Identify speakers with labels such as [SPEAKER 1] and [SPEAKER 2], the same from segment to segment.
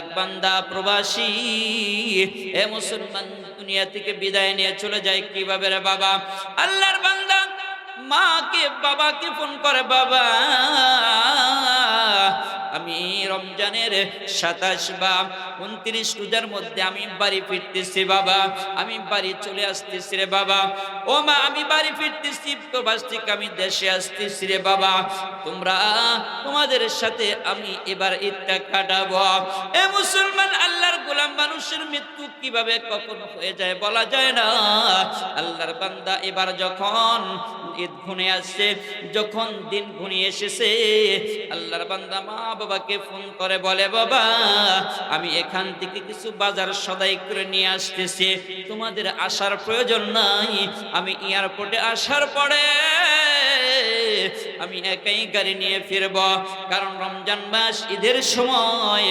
[SPEAKER 1] এক বান্দা প্রবাসী, এ মুসলমান দুনিয়া থেকে বিদায় নিয়ে চলে যায়। কীভাবে রে বাবা? আল্লাহর বান্দা মাকে, বাবাকে ফোন করে, বাবা আমি রমজানের সাতাশ বা উনত্রিশ রোজার মধ্যে আমি বাড়ি ফিরতেছি বাবা, আমি বাড়ি চলে আসতেছি রে বাবা। ও মা, আমি বাড়ি ফিরতেছি, প্রবাস থেকে আমি দেশে আসতেছি রে বাবা। তোমরা তোমাদের সাথে আমি এবার ঈদটা কাটাবো। এ মুসলমান, আল্লাহর গোলাম মানুষের মৃত্যু কীভাবে কখন হয়ে যায় বলা যায় না। আল্লাহর বান্দা এবার যখন ঈদ ঘুনে আসছে, যখন দিন ঘুনিয়ে এসেছে, আল্লাহর বান্দা মা বাবাকে ফোন করে বলে, বাবা, আমি এখান থেকে কিছু বাজার সদাই করে নিয়ে আসতেছি। তোমাদের আসার প্রয়োজন নাই। আমি এয়ারপোর্টে আসার পরে আমি একাই গাড়ি নিয়ে ফিরব। কারণ রমজান মাস ঈদের সময়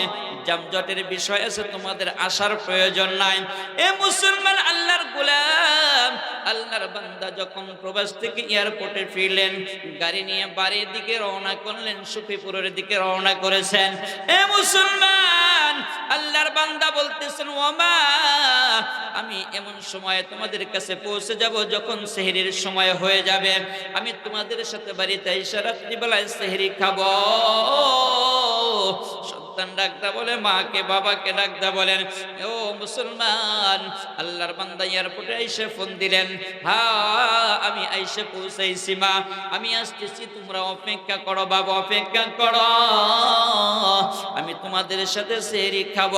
[SPEAKER 1] জামজটের বিষয় আছে, তোমাদের আসার প্রয়োজন নাই। এ মুসলমান আল্লাহর গোলাম, আল্লাহর বান্দা যখন প্রবাস থেকে এয়ারপোর্টে ফিরলেন, গাড়ি নিয়ে বাড়ির দিকে রওনা করলেন, সুফিপুরের দিকে রওনা করেছেন। এ মুসলমান, আল্লাহর বান্দা বলতেছেন, ওমা, আমি এমন সময়ে তোমাদের কাছে পৌঁছে যাব যখন সেহরির সময় হয়ে যাবে। আমি তোমাদের সাথে বাড়িতে এসে রাত্রিবেলায় সেহরি খাব। ডাকদা বলে, মাকে, বাবাকে বলেন, ও মুসলমান আইসে ফোন দিলেন, হা, আমি আইসে মা, আমি আসতেছি, তোমরা অপেক্ষা করো, বাবা, অপেক্ষা করো। তোমাদের সাথে সেহরি খাব।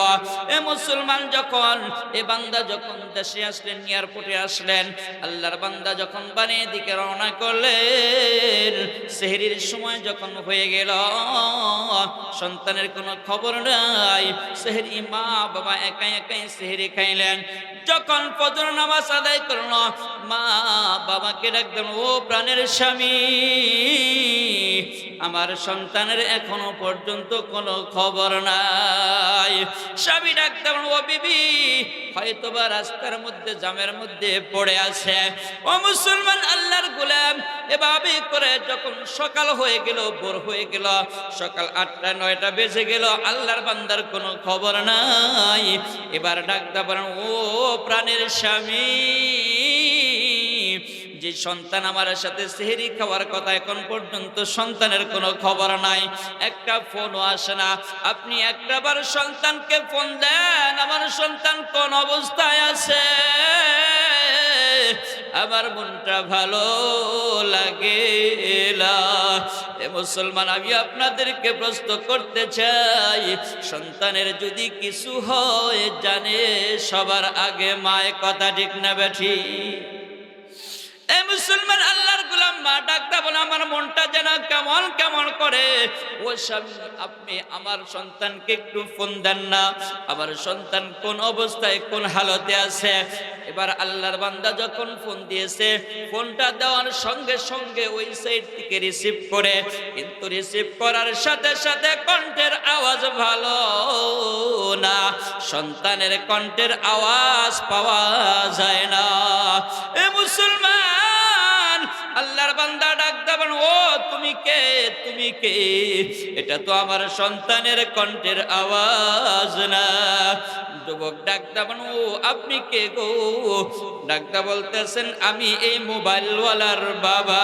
[SPEAKER 1] এ মুসলমান যখন, এ বান্দা যখন দেশে আসলেন, এয়ারপোর্টে আসলেন, আল্লাহর বান্দা যখন বানিয়ে দিকে রওনা করলেন, সেহরির সময় যখন হয়ে গেল, সন্তানের কোনো খবর নাই, সেহরি মা বাবা একাই একাই সেহরি খাইলেন। যখন ফজর নামাজ আদায় করল, মা বাবাকে ডাকলেন ও প্রাণের স্বামী আমার সন্তানের এখনও পর্যন্ত কোনো খবর নাই। স্বামী ডাক্তার ও বিবি হয়তোবা রাস্তার মধ্যে, জামের মধ্যে পড়ে আছে। ও মুসলমান, আল্লাহর গোলাম, এভাবে করে যখন সকাল হয়ে গেল, ভোর হয়ে গেল, সকাল আটটা, নয়টা বেজে গেল, আল্লাহর বান্দার কোনো খবর নাই। এবার ডাক্তার ও প্রাণের স্বামী যে সন্তান আমার সাথে সেহেরি খাওয়ার কথা এখন পর্যন্ত সন্তানের কোনো খবর নাই। একটা ফোনও আসে না। আপনি একটাবার সন্তানকে ফোন দেন, আমার সন্তান কোন অবস্থায় আছে? আমার মনটা ভালো লাগে মুসলমান, আমি আপনাদেরকে প্রশ্ন করতে চাই, সন্তানের যদি কিছু হয়, জানে সবার আগে মায় কথা ঠিক না বেঠি এ মুসলমান আল্লাহর গোলাম মা ডাকতে বলে, আমার মনটা যেন কেমন কেমন করে? ও স্বামী, আপনি আমার সন্তানকে একটু ফোন দেন না। আমার সন্তান কোন অবস্থায়, কোন হালতে আছে? এবার আল্লাহর বান্দা যখন ফোন দিয়েছে, ফোনটা দেওয়ার সঙ্গে সঙ্গে ওই সাইড থেকে রিসিভ করে। কিন্তু রিসিভ করার সাথে সাথে কণ্ঠের আওয়াজ ভালো না। সন্তানের কণ্ঠের আওয়াজ পাওয়া যায় না। এ মুসলমান তুমি কে এটা তো আমার সন্তানের কণ্ঠের আওয়াজ না। যুবক ডাকতে বলেন, ও আপনি কে গো? ডাক্তার বলতেছেন আমি এই মোবাইলওয়ালার বাবা।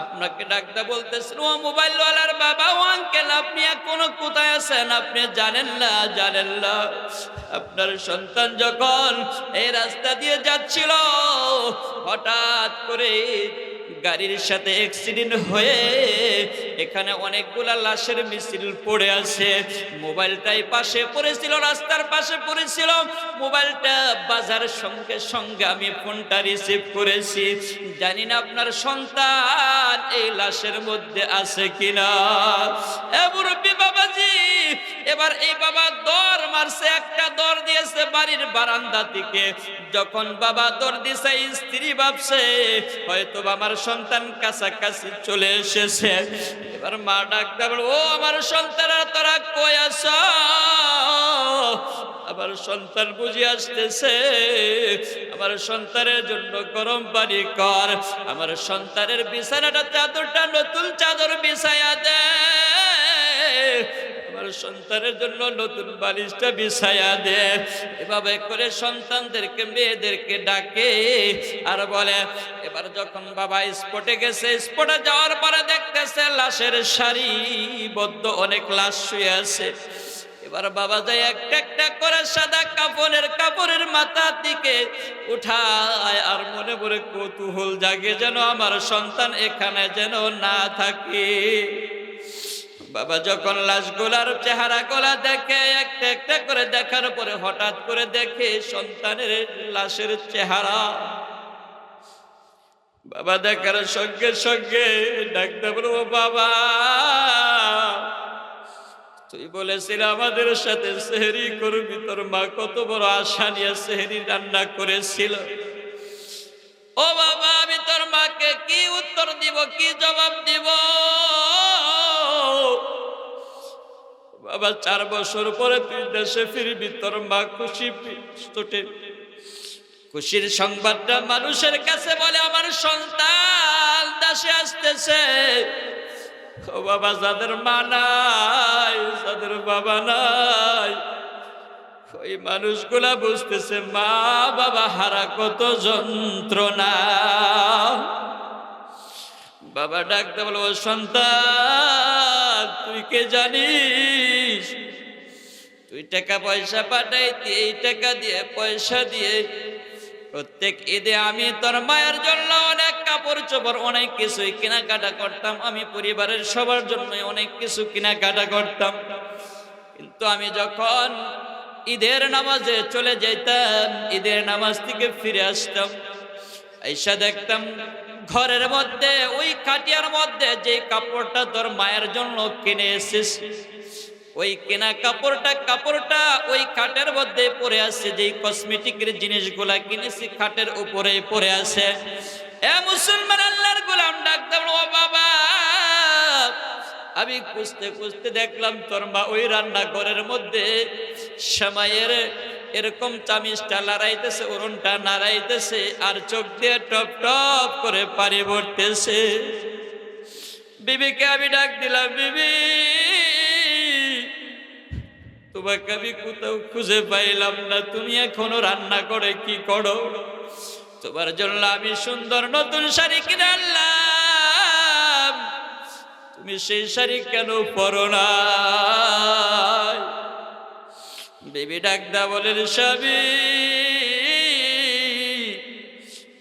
[SPEAKER 1] আপনাকে ডাক্তার বলতেছেন ও মোবাইলওয়ালার বাবা ও আঙ্কেল আপনি এখনও কোথায় আছেন? আপনি জানেন না জানেন না। আপনার সন্তান যখন এই রাস্তা দিয়ে যাচ্ছিল হঠাৎ করে গাড়ির সাথে অ্যাক্সিডেন্ট হয়ে এখানে অনেকগুলা লাশের মিছিল পড়ে আছে। মোবাইলটাই পাশে পড়েছিল, রাস্তার পাশে পড়েছিল। মোবাইলটা বাজার সঙ্গে সঙ্গে আমি ফোনটা রিসিভ করেছি। জানি না আপনার সন্তান এই লাশের মধ্যে আছে কিনা। মুরব্বী বাবাজি, এবার এই বাবা দর মারছে, একটা দর দিয়েছে বাড়ির বারান্দা থেকে। যখন বাবা দর দিছে, স্ত্রী ভাবছে হয়তো আমার সন্তান কাছাকাছি চলে এসেছে। এবার মা ডাক্তার ও, আমার সন্তান তোরা কই আস আমার সন্তান বুঝে আসতেছে, আমার সন্তানের জন্য গরম পানি কর। আমার সন্তানের বিছানাটা চাদরটা নতুন চাদর বিছায়া দে। আমার সন্তানের জন্য নতুন বালিশটা বিছায়া দে। এভাবে করে সন্তানদেরকে, মেয়েদেরকে ডাকে আর বলে, এবার যখন বাবা স্পটে গেছে, স্পটে যাওয়ার পরে দেখতেছে লাশের সারিবদ্ধ অনেক লাশ শুয়ে আছে। এবার বাবা যায় একটা একটা করে সাদা কাপড়ের কাপড়ের মাথার দিকে উঠায় আর মনে মনে কৌতূহল জাগে যেন আমার সন্তান এখানে যেন না থাকে। বাবা যখন লাশগুলার চেহারা গোলা দেখে, একটা একটা করে দেখার পরে হঠাৎ করে দেখে সন্তানের লাশের চেহারা। বাবা দেখার সঙ্গে সঙ্গে ডাকতে বলব বাবা, তুই বলেছিল আমাদের সাথে সেহরি করবি, তোর মা কত বড় আশা নিয়ে সেহরি রান্না করেছিল। ও বাবা, আমি তোর মাকে কি উত্তর দিব, কি জবাব দিব? বাবা, চার বছর পরে তুই দেশে ফিরবি, তোর মা খুশি খুশির সংবাদটা মানুষের কাছে বলে, আমার সন্তান দেশে আসতেছে। ও বাবা, যাদের মা নাই, যাদের বাবা নাই, ওই মানুষগুলা বুঝতেছে, মা বাবা, হারা কত যন্ত্রণা। বাবা ডাকতে বলব সন্তান, তুই কে জানিস? তুই টাকা পয়সা পাঠাইতি এই টাকা দিয়ে পয়সা দিয়ে। প্রত্যেক ঈদে আমি তোর মায়ের জন্য অনেক কাপড় চোপড়, অনেক কিছুই কেনাকাটা করতাম। আমি পরিবারের সবার জন্য অনেক কিছু কেনাকাটা করতাম। কিন্তু আমি যখন ঈদের নামাজে চলে যেতাম ঈদের নামাজ থেকে ফিরে আসতাম, আইসা দেখতাম ঘরের মধ্যে, ওই কাটিয়ার মধ্যে যে কাপড়টা তোর মায়ের জন্য কিনে এসেছিস ওই কেনা কাপড়টা কাপড়টা ওই খাটের মধ্যে পড়ে আছে, যেই কসমেটিকের জিনিসগুলা কিনেছি খাটের উপরে পড়ে আছে। এ মুসলমান আল্লাহর গোলাম ডাকতাম ও বাবা। আমি খুঁজতে খুঁজতে দেখলাম তোর মা ওই রান্নাঘরের মধ্যে সময়ের এরকম চামিচটা লড়াইতেছে ওরনটা নাড়াইতেছে, আর চোখ দিয়ে টপ টপ করে পানি ভরতেছে। বিবিকে আমি ডাক দিলাম, বিবি। তোমাকে আমি কোথাও খুঁজে পাইলাম না। তুমি এখনও রান্না করে কি করো? তোমার জন্য আমি সুন্দর নতুন শাড়ি কিনে আনলাম। তুমি সেই শাড়ি কেন পরো না বেবি ডাকদা বলেন, স্বামী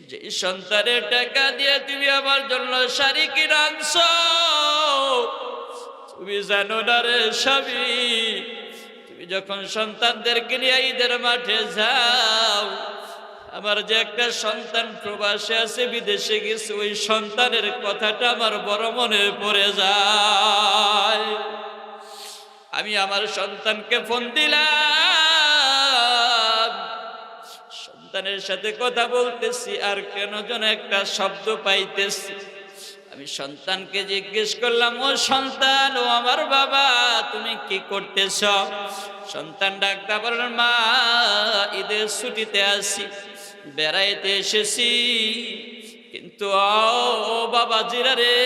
[SPEAKER 1] যে সন্তানের টাকা দিয়ে তুমি আমার জন্য শাড়ি কিনে আনছো, তুমি জানো না রে স্বামী যখন সন্তানদেরকে নিয়ে ঈদের মাঠে যাও, আমার যে একটা সন্তান প্রবাসে আছে, বিদেশে গেছে, ওই সন্তানের কথাটা আমার বড় মনে পড়ে যায়। আমি আমার সন্তানকে ফোন দিলাম। সন্তানের সাথে কথা বলতেছি, আর কেন যেন একটা শব্দ পাইতেছি। আমি সন্তানকে জিজ্ঞেস করলাম, ও সন্তান, ও আমার বাবা, তুমি কি করতেছ? সন্তান ডাক্তার বললেন, মা, ঈদের ছুটিতে আসি বেড়াইতে এসেছি। কিন্তু ও বাবা জিরা রে,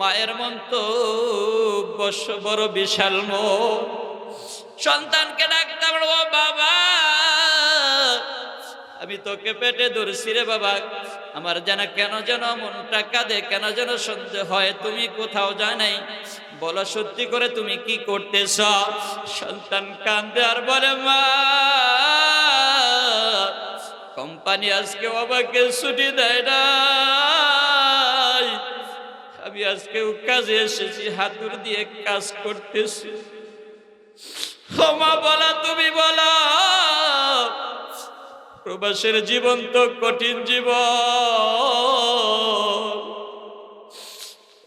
[SPEAKER 1] মায়ের মন তো বস বড় বিশাল মো সন্তানকে ডাক্তার ও বাবা, আমি তোকে পেটে ধরছি রে বাবা আমার যেন কেন যেন মনটা কাঁদে, কেন যেন সন্দেহ হয়, তুমি কোথাও যায় নাই। বলো সত্যি করে তুমি কি করতেছ? সন্তান কান্দে আর বলে, মা, কোম্পানি আজকে বাবাকে ছুটি দেয় না আমি আজকে কাজে এসেছি হাতুর দিয়ে কাজ করতেছি। ক্ষমা বলা, তুমি বলা। প্রবাসের জীবন তো কঠিন জীবন।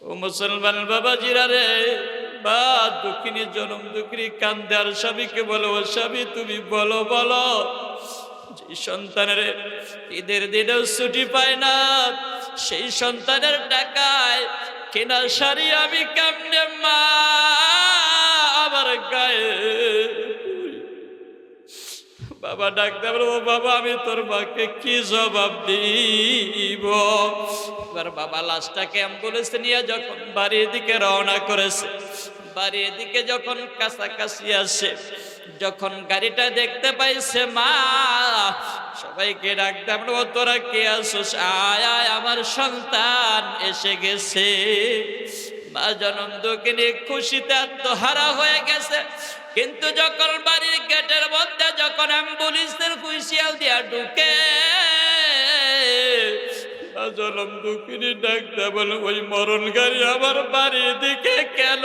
[SPEAKER 1] ও মুসলমান বাবা জিরারে বা দুঃখিনী জনম দুঃখিনী কান্দে আর স্বামীকে বলো, ও স্বামী, তুমি বলো বলো, যে সন্তানের ঈদের দিনেও ছুটি পায় না, সেই সন্তানের টাকায় কেনা শাড়ি আমি কেমনে মা আমার গায়ে বাবা ডাক্তার ও বাবা, আমি তোর মাকে কি জবাব দিব? এবার বাবা লাশটাকে অ্যাম্বুলেন্সে নিয়ে যখন বাড়ির দিকে রওনা করেছে, বাড়ির দিকে যখন কাছাকাছি আসে, যখন গাড়িটা দেখতে পাইছে মা, সবাইকে ডাকতাম ও, তোরা কে আসোস আয় আয়, আমার সন্তান এসে গেছে। মা জনম দুঃখিনী খুশিতে আত্মহারা হয়ে গেছে। কিন্তু যখন বাড়ির গেটের মধ্যে যখন অ্যাম্বুলেন্সের হুইসিয়াল দিয়া ঢুকে জলম দুঃখিনী ডাকতে বলে, ওই মরণ গাড়ি আমার বাড়ির দিকে কেন?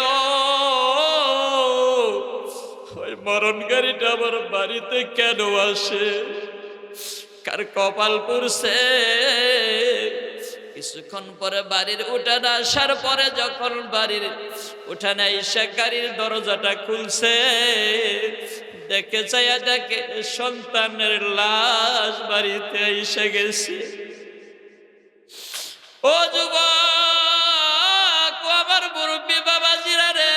[SPEAKER 1] ওই মরণ গাড়িটা আমার বাড়িতে কেন আসে? কার কপাল পড়ছে? কিছুক্ষণ পরে বাড়ির উঠান আসার পরে যখন বাড়ির উঠানে এসে গাড়ির দরজাটা খুলছে, দেখে চাইয়া দেখে সন্তানের লাশ বাড়িতে এসে গেছে। ও যুবক আমার মুরব্বী বাবাজিরা রে,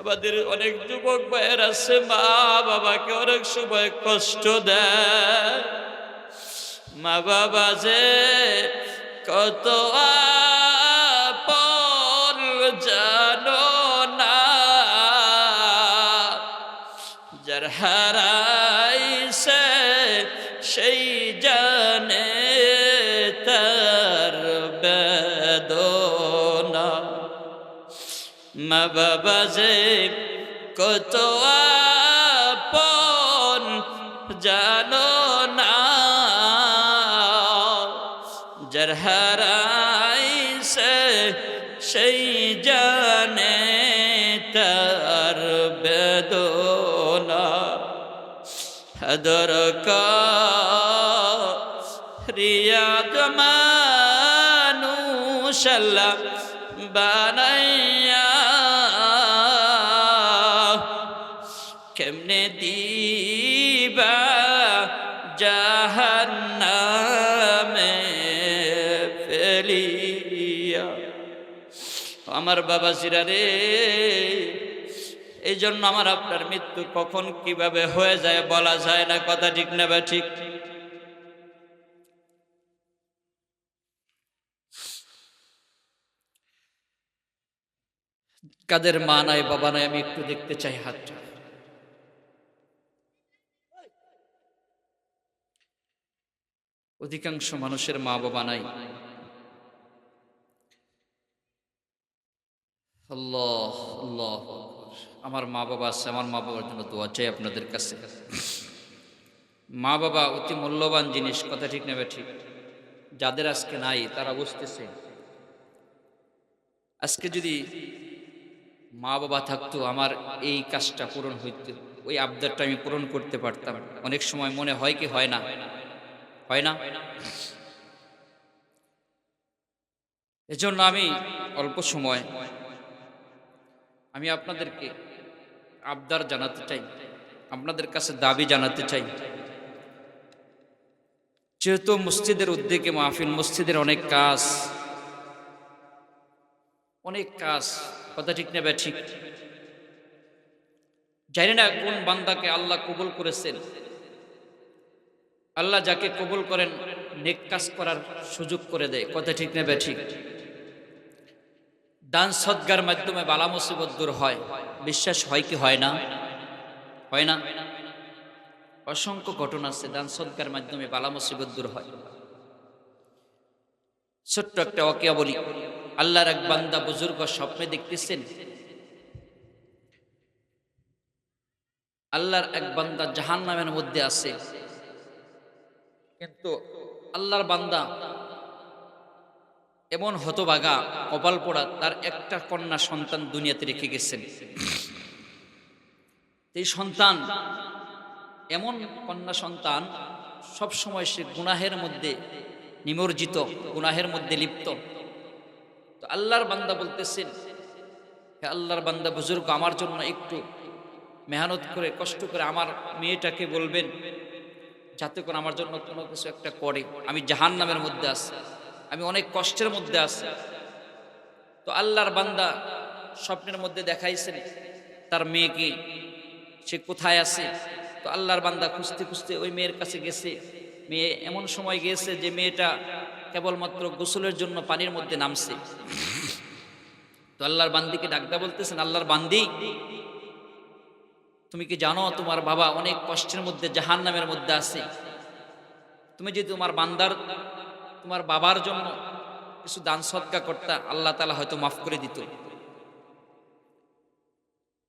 [SPEAKER 1] আমাদের অনেক যুবক ভাইয়ের আছে, মা বাবাকে অনেক সময় কষ্ট দেয়। মা বাবা যে কত জানো না। যার হারাইছে, সেই জানে তার বেদনা। মা বাবা যে কত আপন যার হারাইছে সেই জানে তার বেদনা। রিয়াদ মানুষ বানাইয়া আমার বাবা জিরা রে। এই জন্য আমার আপনার মৃত্যু কখন কীভাবে হয়ে যায় বলা যায় না, কথা ঠিক না বা ঠিক? কাদের মা নাই, বাবা নাই, আমি একটু দেখতে চাই হাতটা। অধিকাংশ মানুষের মা বাবা নাই। আল্লাহ আল্লাহ। আমার মা বাবা আছে, আমার মা বাবার জন্য দোয়া চাই আপনাদের কাছে। মা বাবা অতি মূল্যবান জিনিস, কথা ঠিক নেবে ঠিক? যাদের আজকে নাই, তারা বুঝতেছে। আজকে যদি মা বাবা থাকতো, আমার এই কাজটা পূরণ হইত, ওই আবদারটা আমি পূরণ করতে পারতাম। অনেক সময় মনে হয় কি হয় না? হয় না? এজন্য আমি অল্প সময় আমি আপনাদেরকে আবদার জানাতে চাই, আপনাদের কাছে দাবি জানাতে চাই। যেহেতু মসজিদের উদ্যোগে মাহফিল, মসজিদের অনেক কাজ অনেক কাজ, কথা ঠিক নেবে ঠিক জানি না কোন বান্দাকে আল্লাহ কবুল করেছেন। আল্লাহ যাকে কবুল করেন, নেক কাজ করার সুযোগ করে দেয়, কথা ঠিক নেবে ঠিক দান সদ্গার মাধ্যমে বালা মুসিবত দূর হয়। বিশ্বাস হয় কি হয় না? হয় না? অসংখ্য ঘটনা আছে, দান সদ্গার মাধ্যমে বালা মুসিবত দূর হয়। ছোট্ট একটা অকিয়া বলি, আল্লাহর এক বান্দা বুজুর্গ স্বপ্নে দেখতেছেন। আল্লাহর এক বান্দা জাহান নামের মধ্যে আছে। কিন্তু আল্লাহর বান্দা এমন হতবাগা কপাল পোড়া তার একটা কন্যা সন্তান দুনিয়াতে রেখে গেছেন। এই সন্তান, এমন কন্যা সন্তান সব সময় সে গুনাহের মধ্যে নিমজ্জিত, গুনাহের মধ্যে লিপ্ত। তো আল্লাহর বান্দা বলতেছেন, হে আল্লাহর বান্দা, বুজুর্গ, আমার জন্য একটু মেহনত করে, কষ্ট করে আমার মেয়েটাকে বলবেন, যাতে করে আমার জন্য কোনো কিছু একটা করে। আমি জাহান নামের মধ্যে আছি। আমি অনেক কষ্টের মধ্যে আছি। তো আল্লাহর বান্দা স্বপ্নের মধ্যে দেখাইছেন, তার মেয়েকে সে কোথায় আছে? তো আল্লাহর বান্দা খুঁজতে খুঁজতে ওই মেয়ের কাছে গেছে। মেয়ে এমন সময় গিয়েছে যে মেয়েটা কেবলমাত্র গোসলের জন্য পানির মধ্যে নামছে। তো আল্লাহর বান্দিকে ডাকদা বলতেছেন, আল্লাহর বান্দি, তুমি কি জানো তোমার বাবা অনেক কষ্টের মধ্যে জাহান নামের মধ্যে আছে? তুমি যদি তোমার বান্দার তোমার বাবার জন্য কিছু দান সৎকা করতা আল্লাহ তালা হয়তো মাফ করে দিত।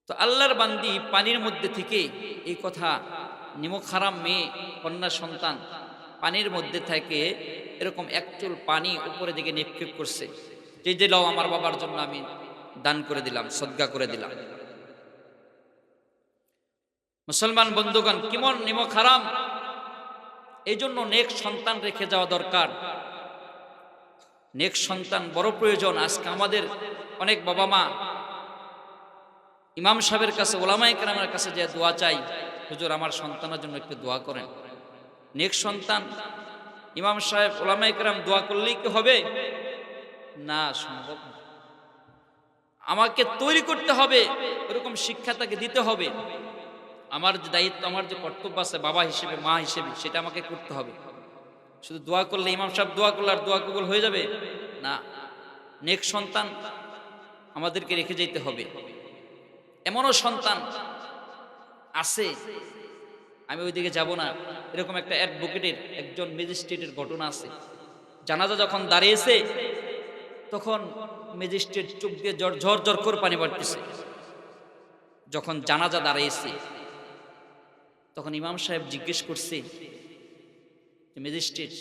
[SPEAKER 1] তো আল্লাহর বান্দি পানির মধ্যে থেকে এই কথা নিমক হারাম মেয়ে, কন্যা সন্তান পানির মধ্যে থেকে এরকম এক চুল পানি উপরে দিকে নিক্ষেপ করছে। যে যে লাও আমার বাবার জন্য আমি দান করে দিলাম সদ্গা করে দিলাম। মুসলমান বন্ধুগণ, কেমন নিমক হারাম? এই জন্য নেক সন্তান রেখে যাওয়া দরকার। নেক সন্তান বড় প্রয়োজন। আজকে আমাদের অনেক বাবা মা ইমাম সাহেবের কাছে ওলামাই কেরামের কাছে যে দোয়া চাই, হুজুর আমার সন্তানের জন্য একটু দোয়া করেন। নেক সন্তান, ইমাম সাহেব ওলামাই কেরাম দোয়া করলেই কি হবে? না, সম্ভব আমাকে তৈরি করতে হবে, এরকম শিক্ষা তাকে দিতে হবে। আমার যে দায়িত্ব, আমার যে কর্তব্য আছে, বাবা হিসেবে, মা হিসেবে, সেটা আমাকে করতে হবে। শুধু দোয়া করলে, ইমাম সাহেব দোয়া করলে আর দোয়া কবুল হয়ে যাবে? না। নেক সন্তান আমাদেরকে রেখে যেতে হবে। এমনও সন্তান আছে। আমি ওইদিকে যাব না। এরকম একটা অ্যাডভোকেটের, একজন ম্যাজিস্ট্রেটের ঘটনা আছে। জানাজা যখন দাঁড়িয়েছে, তখন ম্যাজিস্ট্রেট চোখ দিয়ে জ্বর ঝর ঝর করে পানি বাড়তেছে। যখন জানাজা দাঁড়িয়েছে, তখন ইমাম সাহেব জিজ্ঞেস করছে ম্যাজিস্ট্রেট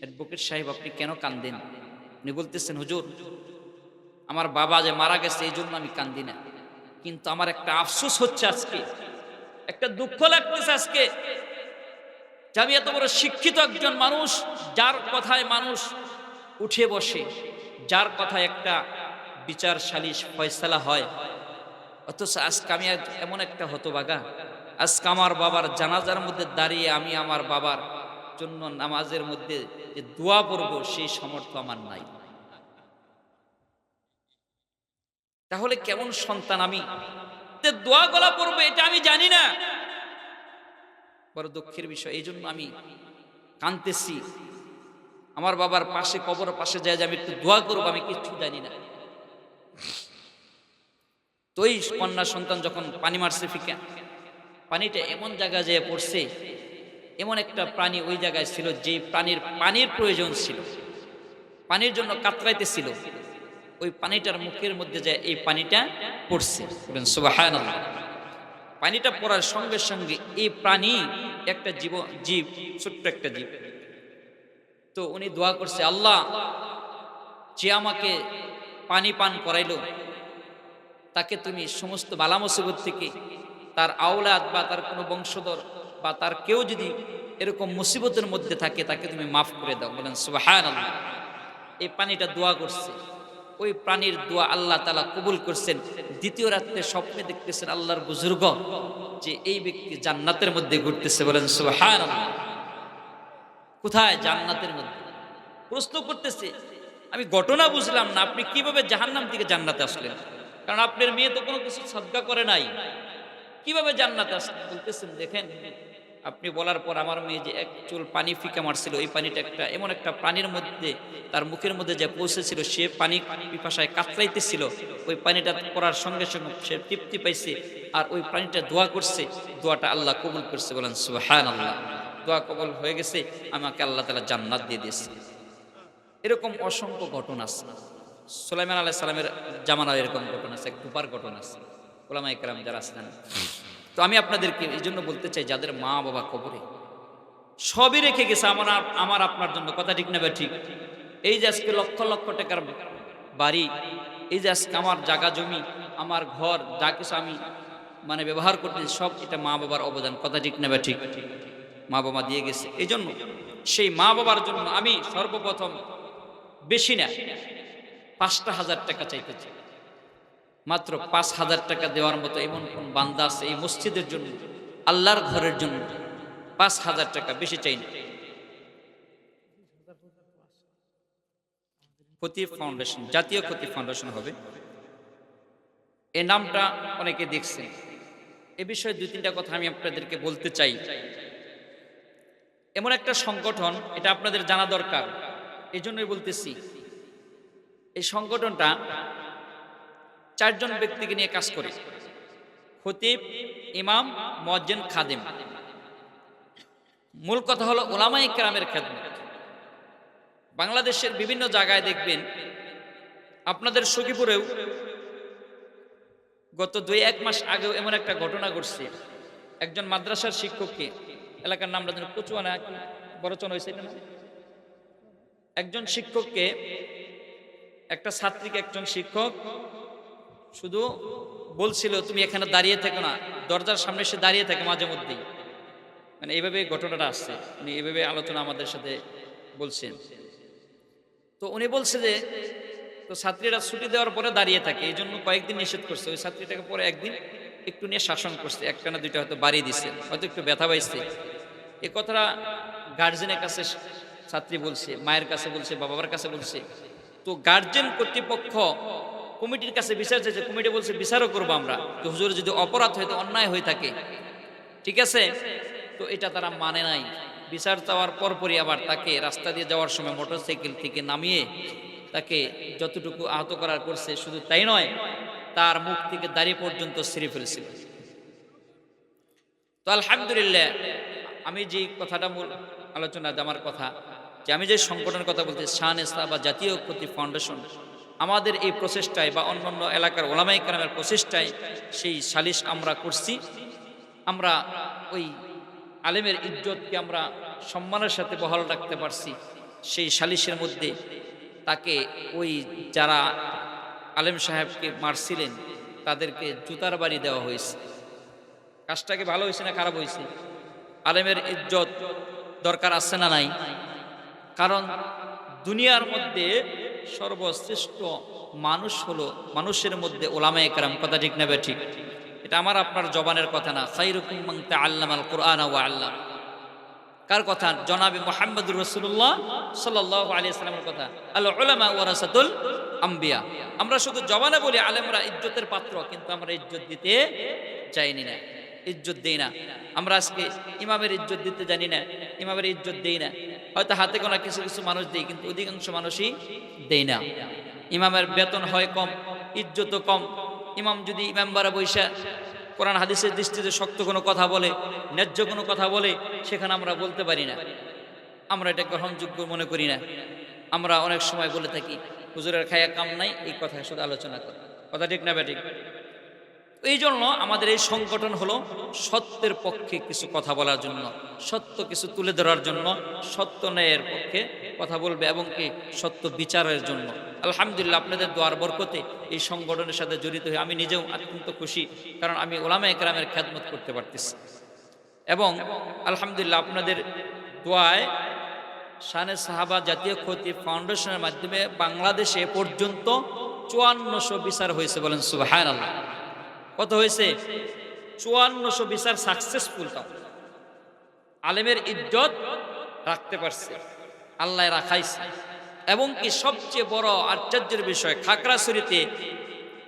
[SPEAKER 1] অ্যাডভোকেট সাহেব, আপনি কেন কান্দেন? উনি বলতেছেন, হুজুর, আমার বাবা যে মারা গেছে এই জন্য আমি কান্দি না। কিন্তু আমার একটা আফসোস হচ্ছে আজকে, একটা দুঃখ লাগতেছে আজকে যে আমি এত বড় শিক্ষিত একজন মানুষ, যার কথায় মানুষ উঠে বসে, যার কথায় একটা বিচার সালিশ ফয়সালা হয়। অথচ আজকে আমি এমন একটা হতবাগা আজকে আমার বাবার জানাজার মধ্যে দাঁড়িয়ে আমি আমার বাবার জন্য নামাজের মধ্যে যে দোয়া পড়ব, সেই সমর্থ আমার নাই। তাহলে কেমন সন্তান আমি? দোয়া গলা পড়ব, এটা আমি জানি না। বড় দুঃখের বিষয় এই জন্য আমি কানতেছি আমার বাবার পাশে, কবর পাশে যায় যে আমি একটু দোয়া করব, আমি কিচ্ছু জানি না। তো ওই কন্যা সন্তান যখন পানি মারছে ফিকা, পানিটা এমন জায়গায় যেয়ে পড়ছে এমন একটা প্রাণী ওই জায়গায় ছিল যে প্রাণীর পানির প্রয়োজন ছিল। পানির জন্য কাতরাইতেছিল। ওই পানিটার মুখের মধ্যে যায় এই পানিটা পড়ছে। পানিটা পড়ার সঙ্গে সঙ্গে এই প্রাণী একটা জীব জীব, ছোট্ট একটা জীব। তো উনি দোয়া করছে, আল্লাহ, যে আমাকে পানি পান করাইল, তাকে তুমি সমস্ত বালা মুসিবত থেকে তার আওলাদ বা তার কোনো বংশধর বা তার কেউ যদি এরকম মুসিবতের মধ্যে থাকে, তাকে তুমি মাফ করে দাও। বলেন সুবাহান এই পানিটা দোয়া করছে। ওই প্রাণীর দোয়া আল্লাহ তালা কবুল করছেন। দ্বিতীয় রাত্রে স্বপ্নে দেখতেছেন আল্লাহর বুজুর্গ যে এই ব্যক্তি জান্নাতের মধ্যে ঘুরতেছে। বলেন সুবাহান কোথায় জান্নাতের মধ্যে? প্রশ্ন করতেছে, আমি ঘটনা বুঝলাম না, আপনি কীভাবে জাহান্নাম থেকে জান্নাতে আসলেন? কারণ আপনার মেয়ে তো কোনো কিছু সদ্গা করে নাই। কীভাবে জান্নাতে আসলেন? বলতেছেন, দেখেন আপনি বলার পর আমার মেয়ে যে এক চুল পানি ফিকা মারছিল, ওই পানিটা একটা এমন একটা পানির মধ্যে, তার মুখের মধ্যে যে পৌঁছেছিল, সে পানি পিপাসায় কাতরাইতেছিল। ওই পানিটা পড়ার সঙ্গে সঙ্গে সে তৃপ্তি পাইছে আর ওই পানিটা দোয়া করছে। দোয়াটা আল্লাহ কবুল করছে, বলেন সুহান আল্লাহ দোয়া কবুল হয়ে গেছে, আমাকে আল্লাহ তালা জান্নাত দিয়ে দিয়েছে। এরকম অসংখ্য ঘটনা আছে। সুলাইমান আলাহ সালামের জামানার এরকম ঘটনা আছে, এক দুবার ঘটনা আছে। ওলামা একরাম যারা জানেন তো আমি আপনাদেরকে এই জন্য বলতে চাই, যাদের মা বাবা কবরে, সবই রেখে গেছে আমার আমার আপনার জন্য। কথা ঠিক নেবে ঠিক? এই যে আজকে লক্ষ লক্ষ টাকার বাড়ি, এই যে আজকে আমার জায়গা জমি, আমার ঘর, যা কিছু আমি মানে ব্যবহার করতে সব এটা মা বাবার অবদান। কথা ঠিক নেবে ঠিক? মা বাবা দিয়ে গেছে। এই জন্য সেই মা বাবার জন্য আমি সর্বপ্রথম বেশি না, পাঁচটা হাজার টাকা চাইতে চাই। মাত্র পাঁচ হাজার টাকা দেওয়ার মতো এমন কোন বান্দা আছে এই মসজিদের জন্য, আল্লাহর ঘরের জন্য? পাঁচ হাজার টাকা, বেশি চাই না। ক্ষতি ফাউন্ডেশন জাতীয় ক্ষতি ফাউন্ডেশন হবে। এই নামটা অনেকে দেখছেন। এ বিষয়ে দুই তিনটা কথা আমি আপনাদেরকে বলতে চাই। এমন একটা সংগঠন, এটা আপনাদের জানা দরকার। এই জন্যই বলতেছি, এই সংগঠনটা চারজন ব্যক্তিকে নিয়ে কাজ করে। খতিব, ইমাম মজ্জেন খাদিম। মূল কথা হলো ওলামাই কেরামের খেদমত। বাংলাদেশের বিভিন্ন জায়গায় দেখবেন, আপনাদের সখীপুরেও গত দুই এক মাস আগেও এমন একটা ঘটনা ঘটছে। একজন মাদ্রাসার শিক্ষককে, এলাকার নামটা যেন কচুয়ানা কি বড়চন হয়েছে? একজন শিক্ষককে, একটা ছাত্রীকে একজন শিক্ষক শুধু বলছিল, তুমি এখানে দাঁড়িয়ে থেকো না, দরজার সামনে এসে দাঁড়িয়ে থাকে মাঝে মধ্যেই। মানে এইভাবে ঘটনাটা আসছে, উনি এভাবে আলোচনা আমাদের সাথে বলছেন। তো উনি বলছে যে, তো ছাত্রীরা ছুটি দেওয়ার পরে দাঁড়িয়ে থাকে, এই জন্য কয়েকদিন নিষেধ করছে। ওই ছাত্রীটাকে পরে একদিন একটু নিয়ে শাসন করছে একটা না দুইটা হয়তো বাড়িয়ে দিচ্ছে হয়তো একটু ব্যথা পাইছে। এ কথাটা গার্জেনের কাছে ছাত্রী বলছে, মায়ের কাছে বলছে বাবার কাছে বলছে, তো গার্জেন কর্তৃপক্ষ কমিটির কাছে বিচার চাইছে, কমিটি বলছে, বিচারও করব আমরা। তো হুজুর যদি অপরাধ হয়তো অন্যায় হয়ে থাকে। ঠিক আছে? তো এটা তারা মানে নাই। বিচার চাওয়ার পরপরই আবার তাকে রাস্তা দিয়ে যাওয়ার সময় মোটরসাইকেল থেকে নামিয়ে তাকে যতটুকু আহত করার করছে, শুধু তাই নয়, তার মুখ থেকে দাঁড়িয়ে পর্যন্ত ছিঁড়ে ফেলছিল। তো আলহামদুলিল্লাহ, আমি যে কথাটা মূল আলোচনা আমার কথা, যে আমি যে সংগঠনের কথা বলতে শাহ ইসলাম বা জাতীয় ক্ষতি ফাউন্ডেশন আমাদের এই প্রচেষ্টায় বা অন্যান্য এলাকার ওলামাই কালামের প্রচেষ্টায় সেই সালিশ আমরা করছি। আমরা ওই আলেমের ইজ্জতকে আমরা সম্মানের সাথে বহাল রাখতে পারছি। সেই সালিশের মধ্যে তাকে ওই যারা আলেম সাহেবকে মারছিলেন, তাদেরকে জুতার বাড়ি দেওয়া হয়েছে। কাজটাকে ভালো হয়েছে না খারাপ হয়েছে? আলেমের ইজ্জত দরকার আছে না নাই? কারণ দুনিয়ার মধ্যে সর্বশ্রেষ্ঠ মানুষ হলো মানুষের মধ্যে ওলামা একরাম কথা ঠিক নেবে ঠিক এটা আমার আপনার জবানের কথা না। সাইরুকুম মাংতা আল্লাম আল কোরআন ওয়া আল্লাহ কার কথা? জনাবি মোহাম্মদুর রসুল্লাহ সাল্লাহ আলিয়া সাল্লামের কথা। আল্লাহ ওলামা ওয়ারাসাতুল আম্বিয়া। আমরা শুধু জবানে বলি, আলেমরা ইজ্জতের পাত্র, কিন্তু আমরা ইজ্জত দিতে চাইনি না। ইজ্জত দেই না। আমরা আজকে ইমামের ইজ্জত দিতে জানি না, ইমামের ইজ্জত দেই না। হয়তো হাতে গোনা কিছু কিছু মানুষ দেই, কিন্তু অধিকাংশ মানুষই দেই না। ইমামের বেতন হয় কম, ইজ্জতও কম। ইমাম যদি ইমাম ইমামবারা বৈশা কোরআন হাদিসের দৃষ্টিতে শক্ত কোনো কথা বলে, ন্যায্য কোনো কথা বলে, সেখানে আমরা বলতে পারি না। আমরা এটা গ্রহণযোগ্য মনে করি না। আমরা অনেক সময় বলে থাকি, হুজুরের খায়া কাম নাই, এই কথা শুধু আলোচনা করে। কথা ঠিক না ব্যাঠিক এই জন্য আমাদের এই সংগঠন হলো সত্যের পক্ষে কিছু কথা বলার জন্য, সত্য কিছু তুলে ধরার জন্য, সত্য ন্যায়ের পক্ষে কথা বলবে এবং কি সত্য বিচারের জন্য। আলহামদুলিল্লাহ আপনাদের দোয়ার বরকতে এই সংগঠনের সাথে জড়িত হয়ে আমি নিজেও অত্যন্ত খুশি, কারণ আমি ওলামা একরামের খ্যাতমত করতে পারতেছি। এবং আলহামদুলিল্লাহ আপনাদের দোয়ায় শানে সাহাবা জাতীয় ক্ষতি ফাউন্ডেশনের মাধ্যমে বাংলাদেশে পর্যন্ত চুয়ান্নশো বিচার হয়েছে বলেন সুবাহান আল্লাহ কত হয়েছে? চুয়ান্নশো বিচার সাকসেসফুল তাও। আলেমের ইজ্জত রাখতে পারছে, আল্লাহ রাখাইছে এবং কি সবচেয়ে বড় আশ্চর্যের বিষয়, খাগড়াছড়িতে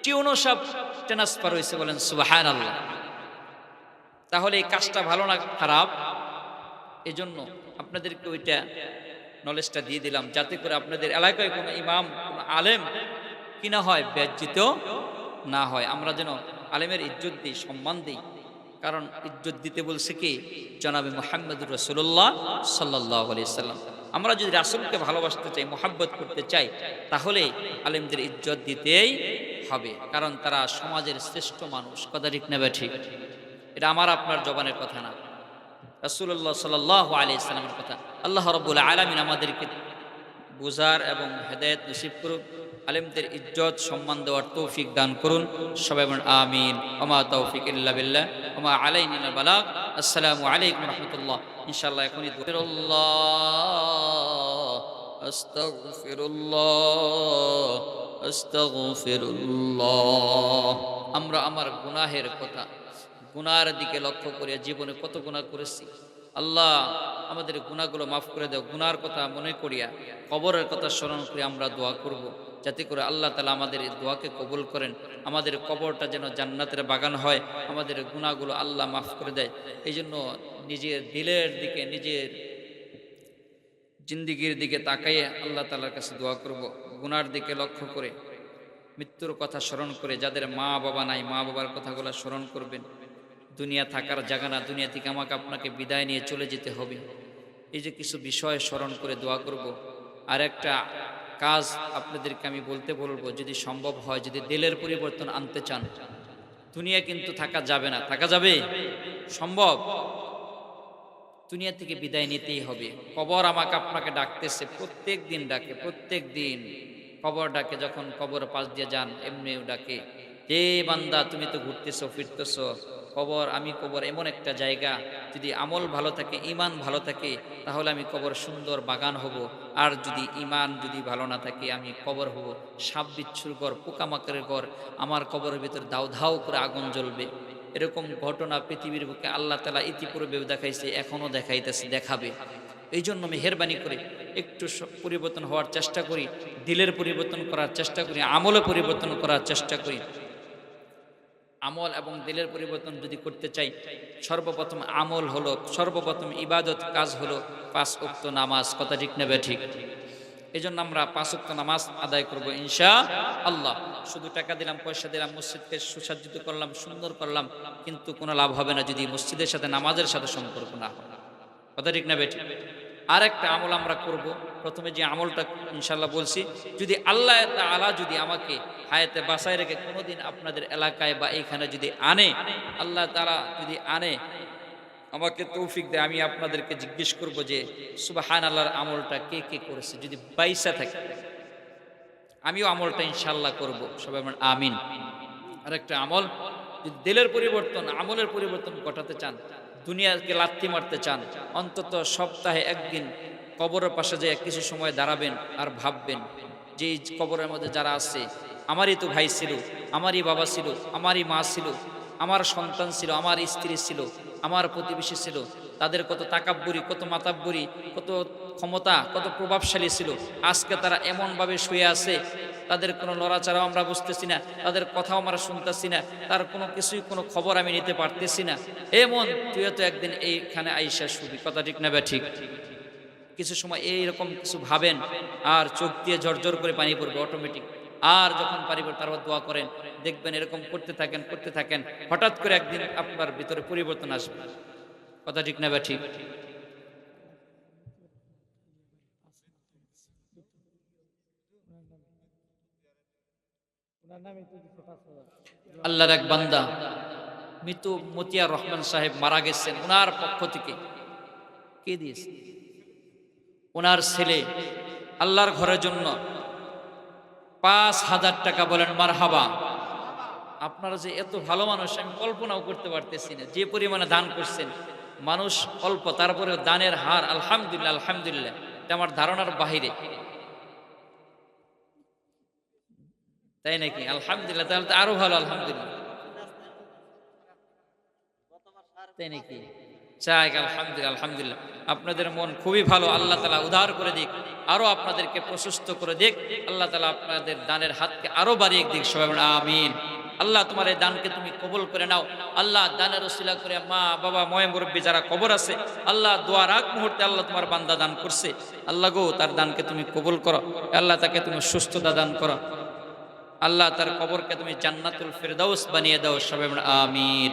[SPEAKER 1] টিউনোসাপ ট্রান্সফার হয়েছে বলেন সুবাহান আল্লাহ তাহলে এই কাজটা ভালো না খারাপ? এজন্য আপনাদেরকে ওইটা নলেজটা দিয়ে দিলাম, যাতে করে আপনাদের এলাকায় কোনো ইমাম, কোনো আলেম কিনা হয় ব্যাজ্যিত না হয়। আমরা যেন আলেমের ইজ্জত দিই, সম্মান দিই। কারণ ইজ্জত দিতে বলছে কি? জনাবে মোহাম্মদুর রসুল্লাহ সাল্লাহ সাল্লাম। আমরা যদি রাসুলকে ভালোবাসতে চাই, মোহাব্বত করতে চাই, তাহলে আলেমদের ইজ্জত দিতেই হবে। কারণ তারা সমাজের শ্রেষ্ঠ মানুষ। কথা ঠিক নেবে ঠিক এটা আমার আপনার জবানের কথা না। রাসুল্লাহ সাল্লাহ আলি ইসলামের কথা। আল্লাহ রব্বুল আলমিন আমাদেরকে বুঝার এবং হেদায়ত নসিব করুন আলেমদের ইজ্জত, সম্মান দেওয়ার তৌফিক দান করুন। সবাই আমিন। ওমা তৌফিক ইল্লা বিল্লাহ, ওমা আলাইন বালাক আসসালামু আলাইকুম রহমতুল্লাহ। ইনশাআল্লাহ এখনই আস্তাগফিরুল্লাহ আস্তাগফিরুল্লাহ। আমরা আমার গুনাহের কথা, গুনার দিকে লক্ষ্য করে জীবনে কত গুনাহ করেছি। আল্লাহ, আমাদের গুণাগুলো মাফ করে দাও। গুনার কথা মনে করিয়া, কবরের কথা স্মরণ করে আমরা দোয়া করব। যাতে করে আল্লাহ তালা আমাদের এই দোয়াকে কবুল করেন। আমাদের কবরটা যেন জান্নাতের বাগান হয়। আমাদের গুণাগুলো আল্লাহ মাফ করে দেয়। এই জন্য নিজের দিলের দিকে, নিজের জিন্দিগির দিকে তাকাইয়ে আল্লাহ তালার কাছে দোয়া করব। গুনার দিকে লক্ষ্য করে, মৃত্যুর কথা স্মরণ করে, যাদের মা বাবা নাই, মা বাবার কথাগুলো স্মরণ করবেন। দুনিয়া থাকার জায়গা না, দুনিয়া থেকে আমাকে আপনাকে বিদায় নিয়ে চলে যেতে হবে। এই যে কিছু বিষয় স্মরণ করে দোয়া করব। আর একটা কাজ আপনাদেরকে আমি বলতে বলব, যদি সম্ভব হয়, যদি দিলের পরিবর্তন আনতে চান, দুনিয়া কিন্তু থাকা যাবে না। থাকা যাবে? সম্ভব? দুনিয়া থেকে বিদায় নিতেই হবে। কবর আমাকে আপনাকে ডাকতেছে, প্রত্যেক দিন ডাকে, প্রত্যেক দিন। কবর ডাকে, যখন কবর পাশ দিয়ে যান, এমনিও ডাকে। যে বান্দা, তুমি তো ঘুরতেছো, ফিরতেছো। কবর, আমি কবর এমন একটা জায়গা, যদি আমল ভালো থাকে ইমান ভালো থাকে, তাহলে আমি কবর সুন্দর বাগান হব। আর যদি ইমান যদি ভালো না থাকে, আমি কবর হব। সাপ বিচ্ছুর ঘর, পোকামাকড়ের ঘর, আমার কবরের ভিতর দাও ধাও করে আগুন জ্বলবে। এরকম ঘটনা পৃথিবীর বুকে আল্লাহ তালা ইতিপূর্বেও দেখাইছে, এখনও দেখাইতেছে, দেখাবে। এই জন্য মেহরবানি করে একটু পরিবর্তন হওয়ার চেষ্টা করি, দিলের পরিবর্তন করার চেষ্টা করি, আমলে পরিবর্তন করার চেষ্টা করি। আমল এবং দিলের পরিবর্তন যদি করতে চাই, সর্বপ্রথম আমল হলো, সর্বপ্রথম ইবাদত কাজ হলো, পাঁচ উক্ত নামাজ, কথা ঠিক নেবে ঠিক এই জন্য আমরা পাঁচ উক্ত নামাজ আদায় করব ইনশা আল্লাহ শুধু টাকা দিলাম, পয়সা দিলাম, মসজিদকে সুসজ্জিত করলাম, সুন্দর করলাম, কিন্তু কোনো লাভ হবে না যদি মসজিদের সাথে নামাজের সাথে সম্পর্ক না হয়। কথা ঠিক নেবে বেঠিক আর একটা আমল আমরা করব। প্রথমে যে আমলটা ইনশাল্লাহ বলছি, যদি আল্লাহ আলা যদি আমাকে হায়াতে বাসায় রেখে কোনোদিন আপনাদের এলাকায় বা এইখানে যদি আনে, আল্লাহ তারা যদি আনে, আমাকে তৌফিক দেয়, আমি আপনাদেরকে জিজ্ঞেস করব যে সুবাহান আল্লাহর আমলটা কে কে করেছে, যদি বাইসা থাকে। আমিও আমলটা ইনশাল্লাহ করব। সবাই আমার আমিন। আর একটা আমল, যদি দিলের পরিবর্তন, আমলের পরিবর্তন ঘটাতে চান দুনিয়াকে লাত্তি মারতে চান, অন্তত সপ্তাহে একদিন কবরের পাশে যে কিছু সময় দাঁড়াবেন আর ভাববেন, যে কবরের মধ্যে যারা আছে, আমারই তো ভাই ছিল, আমারই বাবা ছিল, আমারই মা ছিল, আমার সন্তান ছিল, আমার স্ত্রী ছিল, আমার প্রতিবেশী ছিল, তাদের কত তাকাব্বরি, কত মাতাব্বরি, কত ক্ষমতা, কত প্রভাবশালী ছিল, আজকে তারা এমনভাবে শুয়ে আছে তাদের কোনো লড়াচাড়াও আমরা বুঝতেছি না, তাদের কথাও আমরা শুনতেছি না, তার কোনো কিছুই কোনো খবর আমি নিতে পারতেছি না। এমন তুই তো একদিন এইখানে আইসা শুবি। কথা ঠিক না ঠিক? কিছু সময় এইরকম কিছু ভাবেন আর চোখ দিয়ে ঝরঝর করে পানি পড়বে অটোমেটিক আর যখন পড়বে তারপর দোয়া করেন, দেখবেন এরকম করতে থাকেন করতে থাকেন, হঠাৎ করে একদিন আপনার ভিতরে পরিবর্তন আসবে। কথা ঠিক না ঠিক? আল্লাহর এক বান্দা, মৃত মতিয়ার রহমান সাহেব মারা গেছেন। ওনার পক্ষ থেকে কে দিয়েছে? ওনার ছেলে আল্লাহর ঘরের জন্য পাঁচ হাজার টাকা বলেন মার হাবা আপনারা যে এত ভালো মানুষ, আমি কল্পনাও করতে পারতেছি না। যে পরিমাণে দান করছেন, মানুষ অল্প তারপরে দানের হার, আলহামদুলিল্লাহ আলহামদুলিল্লাহ। এটা আমার ধারণার বাহিরে। তাই নাকি? আলহামদুলিল্লাহ, তাহলে তো আরও ভালো, আলহামদুলিল্লাহ। আলহামদুলিল্লাহ আলহামদুলিল্লাহ। আপনাদের মন খুবই ভালো, আল্লাহ তালা উদার করে দিক, আরও আপনাদেরকে প্রশস্ত করে দিক, আল্লাহ তালা আপনাদের দানের হাতকে আরও বাড়িয়ে দিক, সবাই আমিন। আল্লাহ, তোমার এই দানকে তুমি কবল করে নাও। আল্লাহ, দানের ওসিলা করে মা, বাবা, ময় মুরব্বী যারা কবর আছে, আল্লাহ, দোয়ার আগ মুহূর্তে আল্লাহ তোমার বান্দা দান করছে। আল্লাহ গো, তার দানকে তুমি কবুল করো। আল্লাহ, তাকে তুমি সুস্থতা দান করো। আল্লাহ তার কবরকে তুমি জান্নাতুল ফেরদাউস বানিয়ে দাও সবাই আমিন।